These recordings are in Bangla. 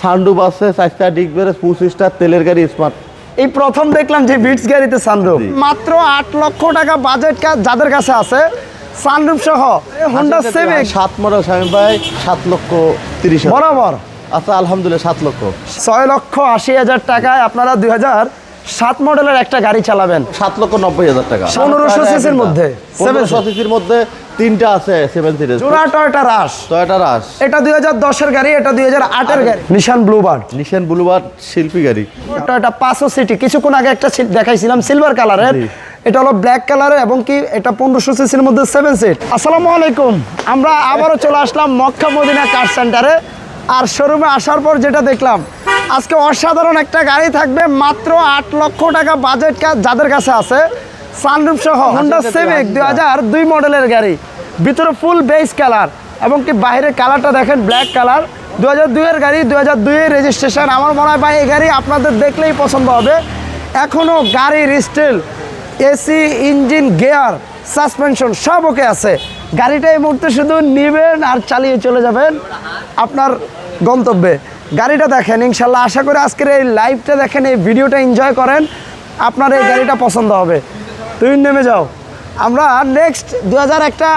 সানরুফ আছে চারটা ডিগ বেড়ে পঁচিশটা তেলের গাড়ি স্মার্ট এই প্রথম দেখলাম যে বিটস গাড়িতে সানরুফ। মাত্র আট লক্ষ টাকা বাজেট যাদের কাছে আছে সানরুফ সহ হোন্ডা সিভিক সাত মডেল স্বামী ভাই সাত লক্ষ তিরিশ। বরাবর। আচ্ছা আলহামদুলিল্লাহ সাত লক্ষ। ছয় লক্ষ আশি হাজার টাকায় আপনারা দুই হাজার সাত মডেলের একটা গাড়ি চালাবেন। সাত লক্ষ নব্বই হাজার টাকা। 1500 cc র মধ্যে। পনেরোশো সিসির মধ্যে তিনটা আছে সেভেন সিরিজ জোড়া টয়টা রাস টয়টা রাস এটা দুই হাজার দশের গাড়ি এটা দুই হাজার আটের গাড়ি। নিশান ব্লুবার্ড নিশান বুলুবার শিল্পী গাড়ি। টয়টা পাঁচশো সিটি। কিছুক্ষণ আগে একটা দেখাইছিলাম সিলভার কালারের। এটা হলো ব্ল্যাক কালারের এবং কি এটা পনেরোশো সিসির মধ্যে সেভেন সিট আসসালামু আলাইকুম। আমরা আবারও চলে আসলাম মক্কা মদিনা কার সেন্টারে আর শোরুমে আসার পর যেটা দেখলাম আজকে অসাধারণ একটা গাড়ি থাকবে মাত্র আট লক্ষ টাকা বাজেট যাদের কাছে আছে। সানরুফ সহ হন্ডা টাকা, সিভিক আশি দুই হাজার দুই মডেলের গাড়ি। ভিতরে ফুল বেস কালার এবং কি বাইরের কালারটা দেখেন ব্ল্যাক কালার দু হাজার দুইয়ের গাড়ি দু হাজার দুইয়ের রেজিস্ট্রেশন আমার মনে হয় ভাই এই গাড়ি আপনাদের দেখলেই পছন্দ হবে। এখনও গাড়ির still AC engine gear suspension সব ওকে আছে। গাড়িটা এই মুহূর্তে শুধু নেবেন আর চালিয়ে চলে যাবেন আপনার গন্তব্যে। গাড়িটা দেখেন ইনশাল্লাহ আশা করি আজকের এই লাইভটা দেখেন এই ভিডিওটা এনজয় করেন। আপনার এই গাড়িটা পছন্দ হবে। তুমি নেমে যাও। আমরা নেক্সট দু হাজার একটা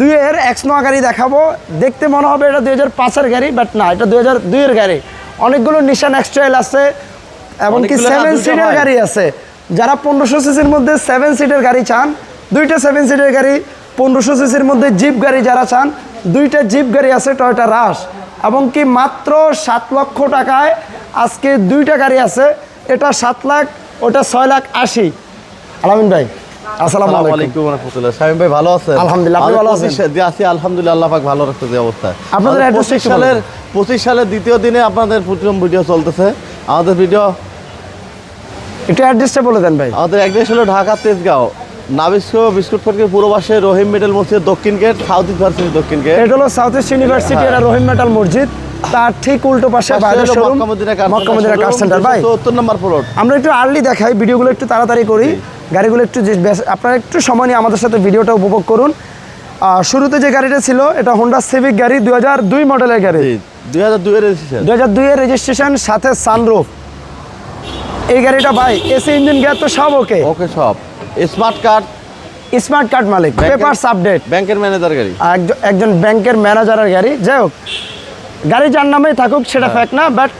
দুইয়ের এক্স নোয়া গাড়ি দেখাবো। দেখতে মনে হবে এটা দুই হাজার পাঁচের গাড়ি বাট না এটা দুই হাজার দুইয়ের গাড়ি। অনেকগুলো নিশান এক্সট্রাইল আছে এমনকি সেভেন সিটের গাড়ি আছে। যারা পনেরোশো সিসির মধ্যে সেভেন সিটের গাড়ি চান দুইটা সেভেন সিটের গাড়ি পনেরোশো সিসির মধ্যে জিপ গাড়ি যারা চান দুইটা জিপ গাড়ি আছে টয়টা রাস এবং কি মাত্র সাত লক্ষ টাকায় আজকে দুইটা গাড়ি আছে। এটা সাত লাখ ওটা ছয় লাখ আশি। আলামিন ভাই আসসালামু আলাইকুম। ভাই ভালো আছেন? আলহামদুলিল্লাহ, আপনি ভালো আমাদের আছেন? 25 আছি আলহামদুলিল্লাহ আল্লাহ পাক ভালো রাখতে যে অবস্থা। আপনাদের আমাদের address টা 25 সালের দ্বিতীয় দিনে আপনাদের প্রথম ভিডিও চলতেছে। আমাদের ভিডিও একটু অ্যাড্রেসটা বলে দেন ভাই। আমাদের হলো ঢাকা তেজগাঁও। নাবিস্ক বিস্কুট ফ্যাক্টরি পূর্ব পাশে রহিম মসজিদ দক্ষিণ গেট সাউথ ইউনিভার্সিটি দক্ষিণ গেট। এটা হলো সাউথ ইস্ট ইউনিভার্সিটি আর রহিম মেটাল মসজিদ। তার ঠিক উল্টো পাশে বাইরের showroom Makka Madina car centre. ভাই নম্বর প্লট আমরা একটু আর্লি দেখাই ভিডিওগুলো একটু তাড়াতাড়ি করি। গাড়িগুলো একটু আপনারা একটু সময় নিয়ে আমাদের সাথে ভিডিওটা উপভোগ করুন। শুরুতে যে গাড়িটা ছিল এটা হোন্ডা সিভিক গাড়ি দুই হাজার দুই মডেলের গাড়ি। দুই হাজার দুই দুইয়ের রেজিস্ট্রেশন সাথে সানরুফ এই গাড়িটা ভাই এসি ইঞ্জিন গিয়ার তো সব ওকে ওকে সব। Smart card. স্মার্ট কার্ড মালিক পেপারস আপডেট। ব্যাংকের ম্যানেজার গাড়ি। একজন ব্যাংকের ম্যানেজারের গাড়ি যাই হোক। গাড়ি যার নামেই থাকুক সেটা। ফ্যাক্ট না বাট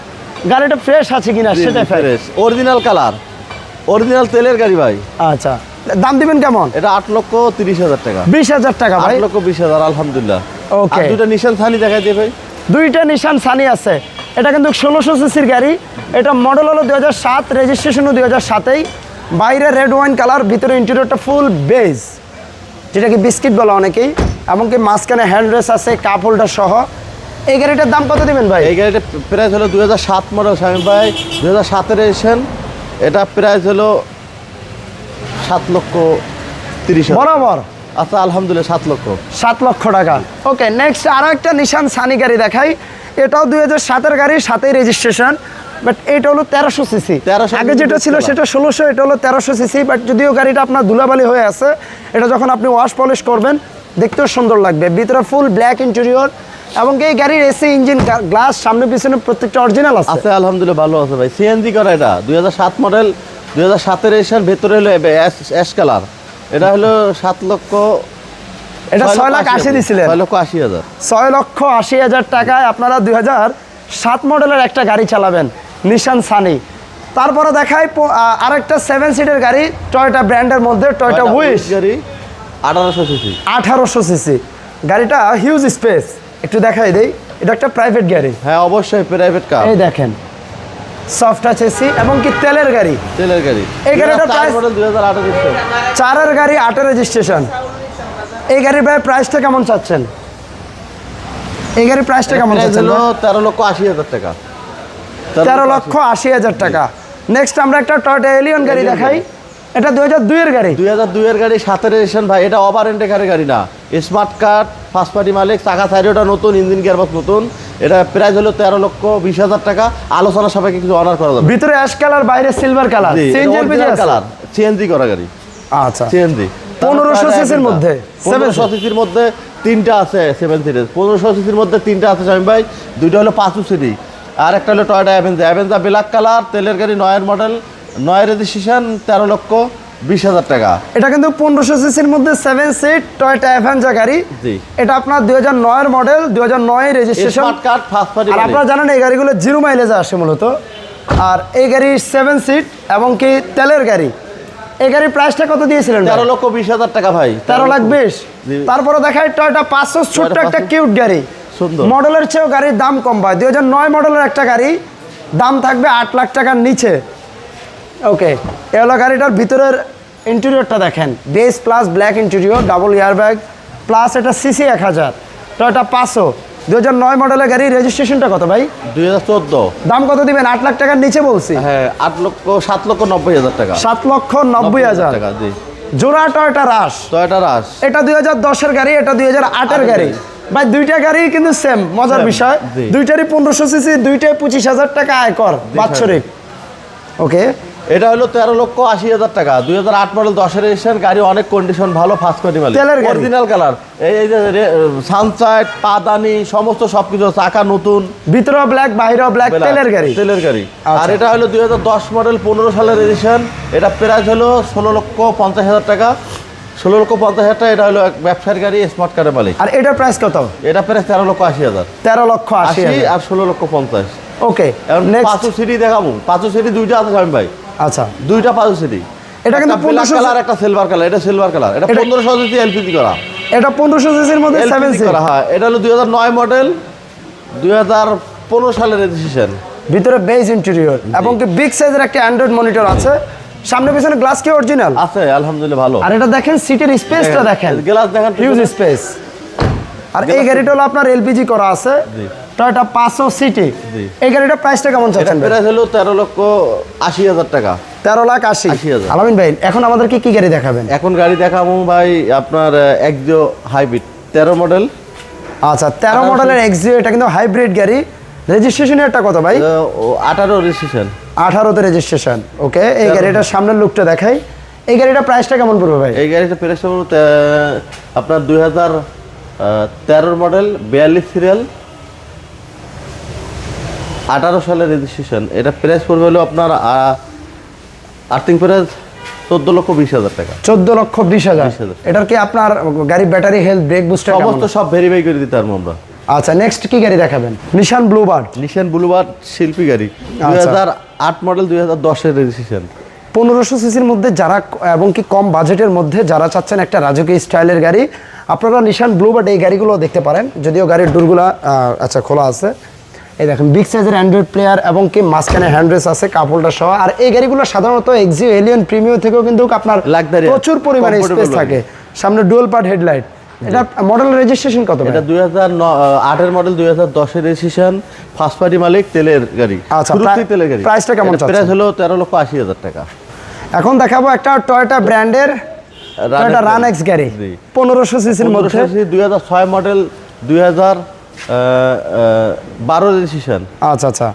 গাড়িটা ফ্রেশ আছে কিনা সেটা ফ্যাক্ট অরিজিনাল কালার অরিজিনাল তেলের গাড়ি ভাই। আচ্ছা। দাম দিবেন কেমন? এটা আট লক্ষ তিরিশ হাজার টাকা। বিশ হাজার টাকা ভাই। লক্ষ বিশ হাজার আলহামদুলিল্লাহ। ওকে দুটা নিশান সানি দেখাই দিয়ে ভাই। দুইটা নিশান সানি আছে। এটা কিন্তু ষোলোশো সিসির গাড়ি। এটা মডেল হলো দুই হাজার সাত রেজিস্ট্রেশনও দুই হাজার সাতেই। বাইরে রেড ওয়াইন কালার ভিতরে ইন্টেরিয়রটা ফুল বেজ যেটাকে বিস্কিট বলে অনেকেই এমনকি মাঝখানে হ্যান্ড রেস আছে কাপ হোল্ডার সহ। এই গাড়িটার দাম কত দিবেন ভাই? এই গাড়িটা প্রাইস হলো দু হাজার সাত মডেল স্বামী ভাই। দু হাজার সাতের রেজিস্ট্রেশন এটা প্রাইস হলো সাত লক্ষ তিরিশ বরাবর? আচ্ছা আলহামদুলিল্লাহ সাত লক্ষ। সাত লক্ষ টাকা। ওকে নেক্সট আরও একটা নিশান সানি গাড়ি দেখাই। এটাও দুই হাজার সাতের গাড়ি সাতেই রেজিস্ট্রেশন বাট এটা হলো তেরোশো সিসি। 1300 আগে যেটা ছিল সেটা ষোলোশো এটা হলো তেরোশো সিসি বাট যদিও গাড়িটা আপনার ধুলাবালি হয়ে আছে এটা যখন আপনি ওয়াশ পলিশ করবেন দেখতেও সুন্দর লাগবে। ভিতরে ফুল ব্ল্যাক ইন্টেরিয়র এবং এই গাড়ির এসি ইঞ্জিন গ্লাস সামনে পিছনে প্রত্যেকটা অরিজিনাল আছে। আছে আলহামদুলিল্লাহ ভালো আছে ভাই। সিএনজি করা এটা দুই হাজার সাত মডেল দুই হাজার সাতের রেজিস্ট্রেশন ভেতরে হলো অ্যাশ কালার এটা হলো সাত লক্ষ এটা ছয় ছয় লাখ আশি দিছিলেন। ছয় লক্ষ আশি হাজার। ছয় লক্ষ আশি হাজার টাকায় আপনারা দুই হাজার সাত মডেলের একটা গাড়ি চালাবেন। নিশান সানি তারপরে আ- আরেকটা সেভেন সিটের গাড়ি টয়টা ব্র্যান্ডের মধ্যে টয়টা উইশ গাড়ি আঠারোশো সিসি আঠারোশো সিসি গাড়িটা হিউজ স্পেস একটু দেখাই দেই। এটা একটা প্রাইভেট গাড়ি। হ্যাঁ অবশ্যই প্রাইভেট কার এই দেখেন। সফট টাচ এসি এবং কি তেলের গাড়ি। তেলের গাড়ি। এই হাজার আঠারো চারের গাড়ি আটের রেজিস্ট্রেশন এই গাড়ির ভাই প্রাইসটা কেমন চাচ্ছেন? এই গাড়ির প্রাইসটা কেমন প্রাইস চাচ্ছেন তেরো লক্ষ আশি হাজার টাকা। তেরো লক্ষ আশি হাজার টাকা। নেক্সট আমরা একটা টয়টা এলিয়ন গাড়ি দেখাই। এটা দুই হাজার দুইয়ের গাড়ি। দুই হাজার দুইয়ের গাড়ি সাতের রেজিস্ট্রেশন ভাই এটা ওভার এন্টেকারের গাড়ি না। স্মার্ট কার্ড ফার্স্ট পার্টি মালিক চাকা সাইডটা নতুন ইঞ্জিন গিয়ারবক্স নতুন। এটা প্রাইস হলো তেরো লক্ষ বিশ হাজার টাকা। আলোচনা সাপেক্ষে কিছু অনার করা যাবে। ভিতরে অ্যাশ কালার বাইরে সিলভার কালার কালার সিএনজি করা গাড়ি। আচ্ছা। সিএনজি 1500 cc র মধ্যে, পনেরোশো সিসির মধ্যে তিনটা আছে সেভেন সিরিজ পনেরোশো সিসির মধ্যে তিনটা আছে স্বামী ভাই। দুইটা হলো পাঁচু সিটি আর একটা হলো Toyota Avanza Avanza black colour তেলের গাড়ি নয়ের মডেল নয় রেজিস্ট্রেশন তেরো লক্ষ বিশ হাজার টাকা। এটা কিন্তু পনেরোশো সিসির মধ্যে সেভেন সিট টয়টা অ্যাভেঞ্জা গাড়ি। জি। এটা আপনার দুই হাজার নয়ের মডেল দুই হাজার নয় রেজিস্ট্রেশন কার্ড ফার্স্ট পার্টি আর আপনারা জানেন এই গাড়িগুলো জিরো মাইলেজে আসে মূলত। আর এই গাড়ি সেভেন সিট এবং কি তেলের গাড়ি। এই গাড়ির প্রাইসটা কত দিয়েছিলেন তেরো লক্ষ বিশ হাজার টাকা ভাই। তেরো লাখ বিশ। তারপরে দেখায় টয়টা পাঁচশো ছোট্ট একটা কিউট গাড়ি। সুন্দর। মডেলের চেয়েও গাড়ির দাম কম পায় দুই হাজার নয় মডেলের একটা গাড়ি দাম থাকবে আট লাখ টাকার নিচে। ওকে এ হলো গাড়িটার ভিতরের ইন্টেরিয়রটা দেখেন। Base plus black interior double bag plus এটা সিসি এক হাজার টয়টা পাঁচশো। দু হাজার নয় মডেলের গাড়ি রেজিস্ট্রেশনটা কত ভাই? দুই হাজার চোদ্দ। দাম কত দিবেন? আট লাখ টাকার নিচে বলছি। হ্যাঁ আট লক্ষ সাত লক্ষ নব্বই হাজার টাকা। সাত লক্ষ নব্বই হাজার টাকা জোড়া টয়টা রাস টয়টা রাস এটা দুই হাজার দশের গাড়ি এটা দুই হাজার আটের গাড়ি। ভাই দুইটা গাড়ি কিন্তু সেম মজার বিষয়। দুইটারই পনেরোশো সিসি দুইটাই পঁচিশ হাজার টাকা আয়কর বাৎসরিক। ওকে এটা হলো তেরো লক্ষ আশি হাজার টাকা। দুই হাজার আট মডেল দশের রেজিস্ট্রেশন গাড়ি অনেক কন্ডিশন ভালো ফার্স্ট গাড়ি। অরিজিনাল কালার এই এই যে সানসাইড পাদানি সমস্ত সবকিছু চাকা নতুন। ভিতরেও ব্ল্যাক বাইরেও ব্ল্যাক তেলের গাড়ি। তেলের গাড়ি। আচ্ছা। আর এটা হলো দুই হাজার দশ মডেল পনেরো সালের রেজিস্ট্রেশন এটা প্রাইস হলো ষোলো লক্ষ পঞ্চাশ হাজার টাকা। ষোলো লক্ষ পঞ্চাশ হাজার টাকা এটা হলো এক ব্যবসার গাড়ি স্মার্ট কার্ডের মালিক। আর এটার প্রাইস কত? এটা প্রায় তেরো লক্ষ আশি হাজার। তেরো লক্ষ আশি আর ষোলো লক্ষ পঞ্চাশ। ওকে নেক্সট সিটি দেখাবো। পাঁচু সিটি দুইটা আছে স্বামী ভাই। আচ্ছা। দুইটা পাঁচু সিটি এটা কিন্তু 1500 কালার একটা সিলভার কালার এটা সিলভার কালার এটা পনেরোশো সিসি এলপিজি করা। এটা পনেরোশো সিসির মধ্যে সেভেন করা হ্যাঁ। এটা হলো দুই হাজার নয় মডেল দুই হাজার পনেরো সালের রেজিস্ট্রেশন ভিতরে বেজ ইন্টেরিয়র এবং কি বিগ সাইজের একটা অ্যান্ড্রয়েড মনিটর আছে। সামনে পিছনে গ্লাস কি অরিজিনাল আছে আলহামদুলিল্লাহ ভালো। আর এটা দেখেন সিটের স্পেসটা দেখেন গ্লাস দেখেন হিউজ স্পেস আর এই গাড়িটা হলো আপনার এলপিজি করা আছে। টয়টা পাঁচশো সিটি এই গাড়িটার প্রাইসটা কেমন চাচ্ছেন প্রাইস হলো তেরো লক্ষ আশি হাজার টাকা। তেরো লাখ আশি। 80,000 আলামিন ভাই এখন আমাদেরকে কি গাড়ি দেখাবেন? এখন গাড়ি দেখাবো ভাই আপনার একজো হাইব্রিড তেরো মডেল আচ্ছা তেরো মডেলের এক্সিও এটা কিন্তু হাইব্রিড গাড়ি। রেজিস্ট্রেশন একটা কত ভাই? আঠারো রেজিস্ট্রেশন আঠারোতে রেজিস্ট্রেশন ওকে এই গাড়িটার সামনের লুকটা দেখাই। এই গাড়িটার প্রাইসটা কেমন পড়বে ভাই? এই গাড়িটা প্রাইস হলো আপনার দুই হাজার তেরোর মডেল বিয়াল্লিশ সিরিয়াল আঠারো সালের রেজিস্ট্রেশন এটা প্রাইস পড়বে হলো আপনার আর্থিং প্রাইস চোদ্দ লক্ষ বিশ হাজার টাকা। চোদ্দ লক্ষ বিশ হাজার। 20,000 এটার কি আপনার গাড়ি ব্যাটারি হেলথ ব্রেক বুস্টার সমস্ত সব ভেরিফাই করে দিতে পারব আমরা। আচ্ছা নেক্সট কি গাড়ি দেখাবেন? নিশান ব্লুবার্ড নিশান বুলুবার শিল্পী গাড়ি। দুই আচ্ছা। হাজার আট মডেল দুই হাজার দশের রেজিস্ট্রেশন পনেরোশো সিসির মধ্যে যারা এবং কি কম বাজেটের মধ্যে যারা চাচ্ছেন একটা রাজকীয় স্টাইলের গাড়ি আপনারা নিশান ব্লু বাট এই গাড়িগুলো দেখতে পারেন। যদিও গাড়ির ডোরগুলা আচ্ছা খোলা আছে। এই দেখেন বিগ সাইজের অ্যান্ড্রয়েড প্লেয়ার এবং কি মাঝখানে হ্যান্ডরেস আছে কাপড়টা সহ। আর এই গাড়িগুলো সাধারণত এক্সিও এলিয়ন প্রিমিয়াম থেকেও কিন্তু আপনার প্রচুর পরিমাণে স্পেস থাকে। সামনে ডুয়েল পার্ট হেডলাইট এটা মডেল রেজিস্ট্রেশন কত এটা দুই হাজার আটের মডেল দুই হাজার দশের রেজিস্ট্রেশন ফার্স্ট পার্টি মালিক তেলের গাড়ি আচ্ছা, তেলের গাড়ি। প্রাইসটা কেমন চাচ্ছেন? প্রাইস হলো তেরো লক্ষ আশি হাজার টাকা। এখন দেখাবো একটা টয়োটা ব্র্যান্ডের টয়োটা রান এক্স গাড়ি জি। পনেরোশো সিসির মধ্যে। দুই হাজার ছয় মডেল দুই হাজার বারো রেজিস্ট্রেশন আচ্ছা আচ্ছা।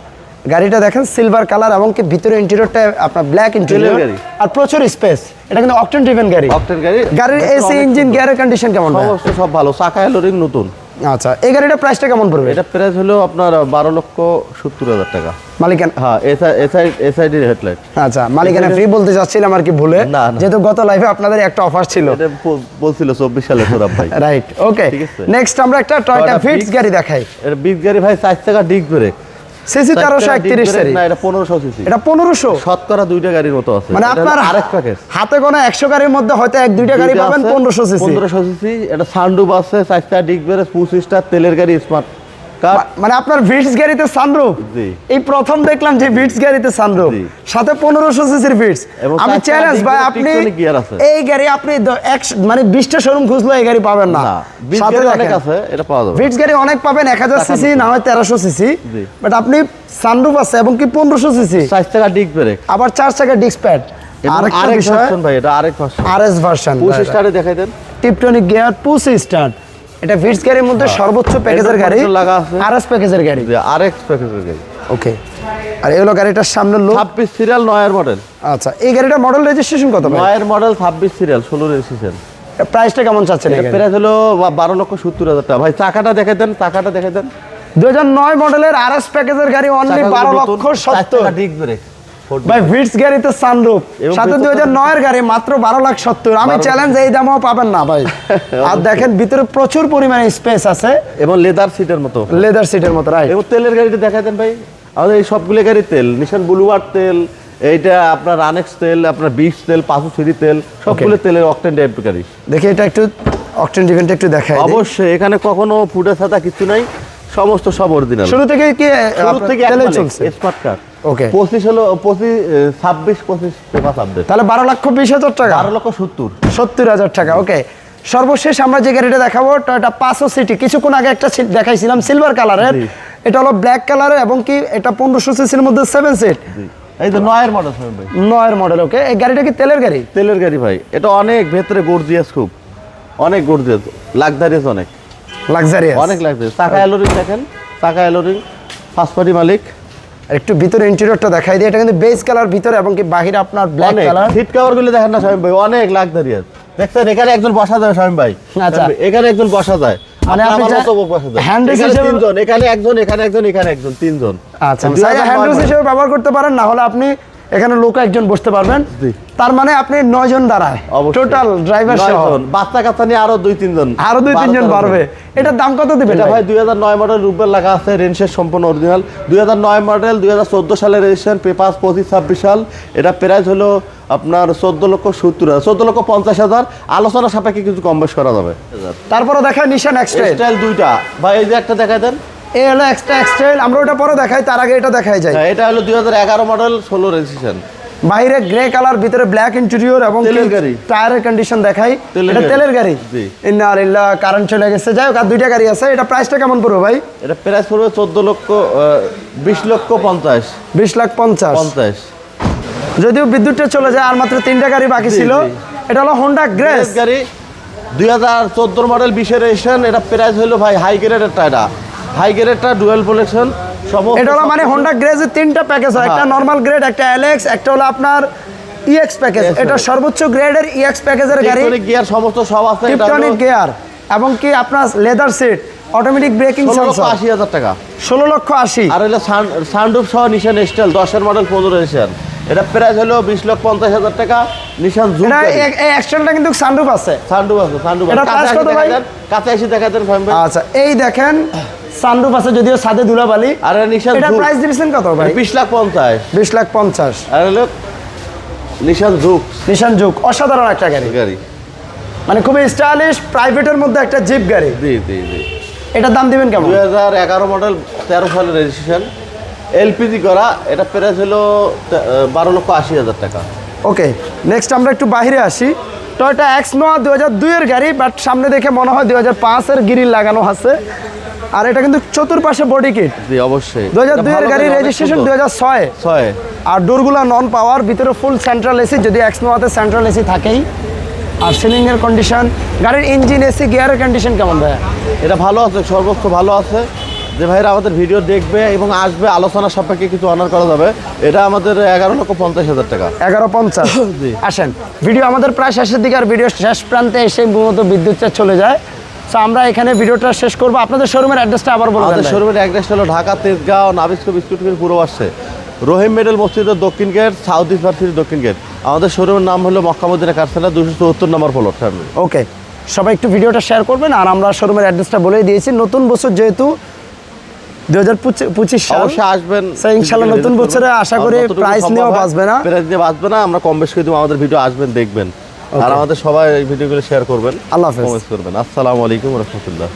গাড়িটা দেখেন সিলভার কালার এবং কি ভিতরে ইন্টেরিয়রটা আপনার ব্ল্যাক ইন্টেরিয়র আর প্রচুর স্পেস এটা কিন্তু অকটেন ড্রিভেন গাড়ি। অক্টেন গাড়ি। গাড়ির এসি ইঞ্জিন। গিয়ারের কন্ডিশন কেমন? সমস্ত সব ভালো। চাকা হেলোরিং নতুন। আচ্ছা এই গাড়িটার প্রাইসটা কেমন পড়বে? এটা প্রাইস হলো আপনার বারো লক্ষ সত্তর হাজার টাকা। মালিকানা? হ্যাঁ এসআই এসআইডির হেডলাইট আচ্ছা মালিকানা ফ্রি বলতে চাচ্ছিলাম আর কি ভুলে। যেহেতু গত লাইভে আপনাদের একটা অফার ছিল। এটা বলছিল চব্বিশ সালে সোরাব ভাই। রাইট ওকে নেক্সট আমরা একটা টয়োটা ফিটস গাড়ি দেখাই। এটা বিগ গাড়ি ভাই চার টাকা ডিগ ব্রেক সিসি না এটা পনেরোশো সিসি। এটা পনেরোশো? শতকরা দুইটা গাড়ির মতো আছে। মানে আপনার আরেক প্যাকেজ হাতে গোনা গাড়ির মধ্যে হয়তো এক দুইটা গাড়ি পাবেন পনেরোশো সিসি। পনেরোশো সিসি। এটা সানডুপ আছে চারটা ডিগ ব্রেক তেলের গাড়ি স্মার্ট মানে আপনার ভিটস গাড়িতে সানরুফ এই প্রথম দেখলাম যে ভিটস গাড়িতে সানরুফ সাথে পনেরোশো সিসির ভিটস আমি চ্যালেঞ্জ ভাই আপনি। এই গাড়ি আপনি মানে বিশটা শোরুম খুঁজলো এই গাড়ি পাবেন না। সাথে অনেক আছে এটা পাওয়া যাবে। ভিটস গাড়ি অনেক পাবেন এক হাজার সিসি না হয় তেরোশো সিসি। বাট আপনি সানরুফ আছে এবং কি পনেরোশো সিসি? চার টাকা ডিগ ব্রেক আবার চার চাকা ডিস্ক প্যাড আরেক ভার্সন ভাই এটা আরেক ভার্সন আর এস ভার্সন পুশ স্টারে দেখাই দেন। টিপটনিক গিয়ার পুশ স্টার্ট এটা ভিটস গাড়ির মধ্যে সর্বোচ্চ প্যাকেজের গাড়ি? লাগা আছে। আর প্যাকেজের গাড়ি। আরেক প্যাকেজের গাড়ি। ওকে আর এগুলো গাড়িটার সামনের লোক ছাব্বিশ সিরিয়াল নয়ের মডেল আচ্ছা এই গাড়িটা মডেল রেজিস্ট্রেশন কত ভাই? নয়ের মডেল ছাব্বিশ সিরিয়াল ষোলো রেজিস্ট্রেশন প্রাইসটা কেমন চাচ্ছেন এই গাড়ি প্রাইস হলো বা- বারো লক্ষ সত্তর হাজার টাকা। ভাই চাকাটা দেখে দেন চাকাটা দেখে দেন। দুই হাজার নয় মডেলের আর এস প্যাকেজের গাড়ি অনলি বারো লক্ষ সত্তর। ডিক ব্রেক ভাই ভিটস গাড়িতে সানরুফ সাথে ভেতরে- দুই হাজার নয়ের গাড়ি মাত্র বারো লাখ সত্তর। আমি চ্যালেঞ্জ এই দামও পাবেন না ভাই। আর দেখেন ভিতরে প্রচুর পরিমাণে স্পেস আছে। এবং লেদার সিটের মতো। লেদার সিটের মতো রাইট এবং তেলের গাড়িটা দেখাই দেন ভাই। আমাদের এই সবগুলো গাড়ি তেল নিশান বুলুয়ার তেল এইটা আপনার রানেক্স তেল আপনার তেল পাঁচু থ্রি তেল সবগুলো তেলের অকটেন টাইপ গাড়ি। দেখি এটা একটু অকটেন একটু দিই। অবশ্যই এখানে কখনো ফুটে ছাতা কিছু নাই সমস্ত সব অরিজিনাল শুরু থেকে কি শুরু থেকে চলছে? Smart card Okay. পঁচিশ হলো পঁচিশ ছাব্বিশ পঁচিশ আপডেট তাহলে বারো লক্ষ বিশ হাজার টাকা। বারো লক্ষ সত্তর। সত্তর হাজার টাকা ওকে সর্বশেষ আমরা যে গাড়িটা দেখাবো টয়োটা পাঁচশো সিটি কিছুক্ষণ আগে একটা দেখাইছিলাম সিলভার কালারের এটা হলো ব্ল্যাক কালারের এবং কি এটা পনেরোশো সিসির মধ্যে সেভেন সিট এই তো নয়ের মডেল ভাই। নয়ের মডেল ওকে এই গাড়িটা কি তেলের গাড়ি? তেলের গাড়ি ভাই। এটা অনেক ভেতরে গর্জিয়াস খুব। অনেক গর্জিয়াস লাক্সারিয়াস অনেক। লাক্সারি অনেক লাক্সারিয়াস চাকা এলোরিং দেখেন। চাকা এলোরিং ফার্স্ট পার্টি মালিক। একটু ভিতরে ইন্টেরিয়রটা দেখাই দিই। এটা কিন্তু বেস কালার ভিতরে এবং কি বাহিরে আপনার ব্ল্যাক কালার সিট দেখেন না ভাই অনেক দেখছেন এখানে একজন বসা যায় শামিম ভাই। আচ্ছা। এখানে একজন বসা যায়। মানে আপনি বসা যায়। হ্যান্ড তিনজন এখানে একজন এখানে একজন এখানে একজন তিনজন। আচ্ছা হ্যান্ড। হিসেবে ব্যবহার করতে পারেন না হলে আপনি এখানে লোক একজন বসতে পারবেন। তার মানে আপনি নয় জন দাঁড়ায় টোটাল ড্রাইভার সহ। বাচ্চা কাচ্চা নিয়ে আরও দুই তিনজন। আরও দুই তিনজন বাড়বে। এটার দাম কত দিবেন এটা ভাই? ভাই দুই হাজার নয় মডেল রুবেল লেখা আছে রেঞ্জের সম্পূর্ণ অরিজিনাল দুই হাজার নয় মডেল দুই হাজার চোদ্দ সালের রেজিস্ট্রেশন পেপার পঁচিশ ছাব্বিশ সাল। এটা প্রাইস হলো আপনার চোদ্দ লক্ষ সত্তর হাজার। চোদ্দ লক্ষ পঞ্চাশ হাজার। আলোচনা সাপেক্ষে কিছু কম বেশ করা যাবে। তারপরে দেখায় নিশান এক্সট্রাইল স্টাইল দুইটা। ভাই এই যে একটা দেখাই দেন। এই হলো এক্সট্রা এক্সট্রাইল আমরা ওটা পরে দেখাই তার আগে এটা দেখাই যায় হ্যাঁ, এটা হলো দুই হাজার এগারো মডেল ষোলো রেজিস্ট্রেশন বাইরে গ্রে কালার ভিতরে ব্ল্যাক ইন্টেরিয়র এবং টায়ারের কন্ডিশন দেখাই। এটা তেলের গাড়ি। জি। ইন্না আলিল্লাহ কারেন্ট চলে গেছে। যাই হোক আর দুইটা গাড়ি আছে। এটা প্রাইসটা কেমন পড়বে ভাই? এটা প্রাইস পড়বে চোদ্দ লক্ষ বিশ লক্ষ পঞ্চাশ। বিশ লাখ পঞ্চাশ। পঞ্চাশ। যদিও বিদ্যুৎটা চলে যায় আর মাত্র তিনটা গাড়ি বাকি ছিল। এটা হলো হোন্ডা গ্রেস গাড়ি দুই হাজার চোদ্দোর মডেল বিশের রেজিস্ট্রেশন এটা প্রাইস হলো ভাই হাই গ্রেডেরটা এটা হাই গ্রেডেরটা ডুয়েল প্রোলেকশন সমস্ত এটা হলো মানে হোন্ডা গ্রেজের তিনটা প্যাকেজ হয় একটা হ্যাঁ। নর্মাল গ্রেড একটা এলএক্স একটা হলো আপনার ইএক্স প্যাকেজ এটা সর্বোচ্চ গ্রেডের ইএক্স প্যাকেজের গাড়ি। গিয়ার সমস্ত সব আছে এটা টিপটনিক গিয়ার এবং কি আপনার leather seat automatic braking sensor আশি হাজার টাকা। ষোলো লক্ষ আশি। আর হলো সানরুফ সহ নিশান স্টাইল দশের মডেল পনেরো রেজিস্ট্রেশন এটা প্রাইস হলো বিশ লক্ষ পঞ্চাশ হাজার টাকা নিশান জুম এটা এই- এক্সটেলটা কিন্তু সানরুফ আছে। সানরুফ আছে সানরুফ এটা কাছে এসে দেখা দেন আচ্ছা এই দেখেন সানরুফ আছে যদিও সাদে ধুলাবালি। আর নিশান এটা প্রাইস দিয়েছেন কত ভাই? বিশ লাখ পঞ্চাশ। বিশ লাখ পঞ্চাশ। আর হলো নিশান জুক নিশান যুগ অসাধারণ একটা গাড়ি। গাড়ি। মানে খুবই স্টাইলিশ প্রাইভেটের মধ্যে একটা জিপ গাড়ি। জি জি জি। এটার দাম দিবেন কেমন? দুই হাজার এগারো মডেল তেরো সালের রেজিস্ট্রেশন এলপিজি করা এটা প্রাইস হলো তে- বারো লক্ষ আশি হাজার টাকা। ওকে নেক্সট আমরা একটু বাইরে আসি। টয়টা এক্স নোয়া দু হাজার দুইয়ের গাড়ি বাট সামনে দেখে মনে হয় দুই হাজার পাঁচের গিরিল লাগানো আছে। আর এটা কিন্তু চতুর্পাশে বডি কিট জি অবশ্যই। দু হাজার এটা দুইয়ের ভালো গাড়ি গাড়ি, রেজিস্ট্রেশন সুন্দর। দু হাজার ছয়। ছয়। আর ডোরগুলো নন পাওয়ার ভিতরে ফুল সেন্ট্রাল এসি যদি এক্স নোয়াতে সেন্ট্রাল এসি থাকেই। আর সিলিংয়ের কন্ডিশন গাড়ির ইঞ্জিন এসি গিয়ারের কন্ডিশন কেমন ভাইয়া? এটা ভালো আছে সর্বোচ্চ ভালো আছে। যে ভাইরা আমাদের ভিডিও দেখবে এবং আসবে আলোচনা সাপেক্ষে কিছু অনার করা যাবে এটা আমাদের এগারো লক্ষ পঞ্চাশ হাজার টাকা। এগারো পঞ্চাশ। জি। আসেন ভিডিও আমাদের প্রায় শেষের দিকে আর ভিডিও শেষ প্রান্তে এসে মূলত বিদ্যুৎটা চলে যায়। আমরা এখানে ভিডিওটা শেষ করব। আপনাদের শোরুমের অ্যাড্রেসটা আবার বলে আমাদের শোরুমের অ্যাড্রেস হলো Dhaka Tejgaon Nabisco biscuit mill পূর্ব আসছে রহিম মেডেল মসজিদের দক্ষিণ গেট সাউথ ইউনিভার্সিটির দক্ষিণ গেট আমাদের শোরুমের নাম হলো মক্কামুদ্দিনা কারখানা দুশো চুয়াত্তর নম্বর ফ্লোর ফ্যামিলি ওকে সবাই একটু ভিডিওটা শেয়ার করবেন আর আমরা শোরুমের অ্যাড্রেসটা বলেই দিয়েছি। নতুন বছর যেহেতু দু হাজার পঁচিশ অবশ্যই আসবেন। ইনশাল্লাহ নতুন বছরে আশা করি price নিয়েও বাঁচবে না। প্রাইস নিয়ে বাঁচবে না আমরা কম বেশি করে আমাদের ভিডিও আসবেন দেখবেন। আর আমাদের সবাই এই ভিডিওগুলো শেয়ার করবেন। আল্লাহ হাফেজ। করবেন। আসসালামু আলাইকুম রহমতুল্লাহ।